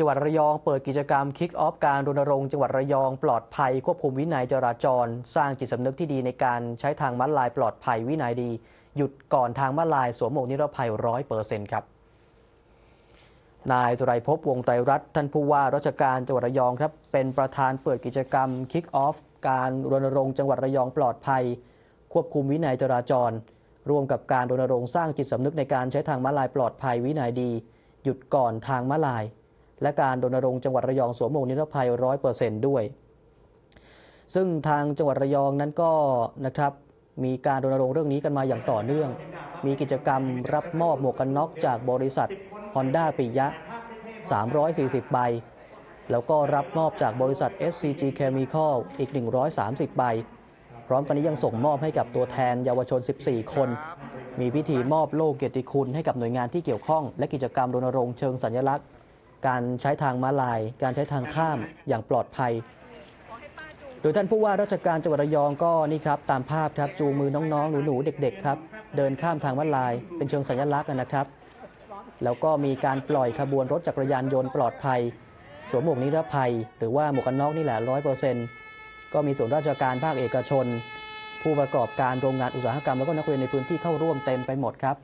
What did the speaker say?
จังหวัดระยองเปิดกิจกรรมคิกออฟการรณรงค์จังหวัดระยองปลอดภัยควบคุมวินัยจราจร สร้างจิตสำนึกที่ดีในการใช้ทางม้าลายปลอดภัยวินัยดี หยุดก่อนทางม้าลายสวมหมวกนิรภัยร้อยเปอร์เซ็นต์ครับนายตุไรภพวงไตรรัตน์ท่านผู้ว่าราชการจังหวัดระยองครับเป็นประธานเปิดกิจกรรมคิกออฟการรณรงค์จังหวัดระยองปลอดภัย ควบคุมวินัยจราจรร่วมกับการรณรงค์สร้างจิตสำนึกในการใช้ทางม้าลายปลอดภัยวินัยดี หยุดก่อนทางม้าลาย และการรณรงค์จังหวัดระยองสวมหมวกนิรภัยร้อยเปอร์เซนต์ด้วย ซึ่งทางจังหวัดระยองนั้นก็นะครับมีการรณรงค์เรื่องนี้กันมาอย่างต่อเนื่อง มีกิจกรรมรับมอบหมวกกันน็อกจากบริษัท Honda ปิยะ 340 ใบ แล้วก็รับมอบจากบริษัท SCG Chemical อีก 130 ใบ พร้อมกันนี้ยังส่งมอบให้กับตัวแทนเยาวชน 14 คน มีพิธีมอบโล่เกียรติคุณให้กับหน่วยงานที่เกี่ยวข้อง และกิจกรรมรณรงค์เชิงสัญลักษณ์ การใช้ทางม้าลาย การใช้ทางข้ามอย่างปลอดภัย โดยท่านผู้ว่าราชการจังหวัดระยองก็นี่ครับตามภาพครับจูงมือน้องๆหนูๆเด็กๆครับเดินข้ามทางม้าลายเป็นเชิงสัญลักษณ์นะครับ แล้วก็มีการปล่อยขบวนรถจักรยานยนต์ปลอดภัยสวมหมวกนิรภัย หรือว่าหมวกกันน็อกนี่แหละร้อยเปอร์เซ็นต์ก็มีส่วนราชการภาคเอกชน ผู้ประกอบการโรงงานอุตสาหกรรมแล้วก็นักเรียนในพื้นที่เข้าร่วมเต็มไปหมดครับ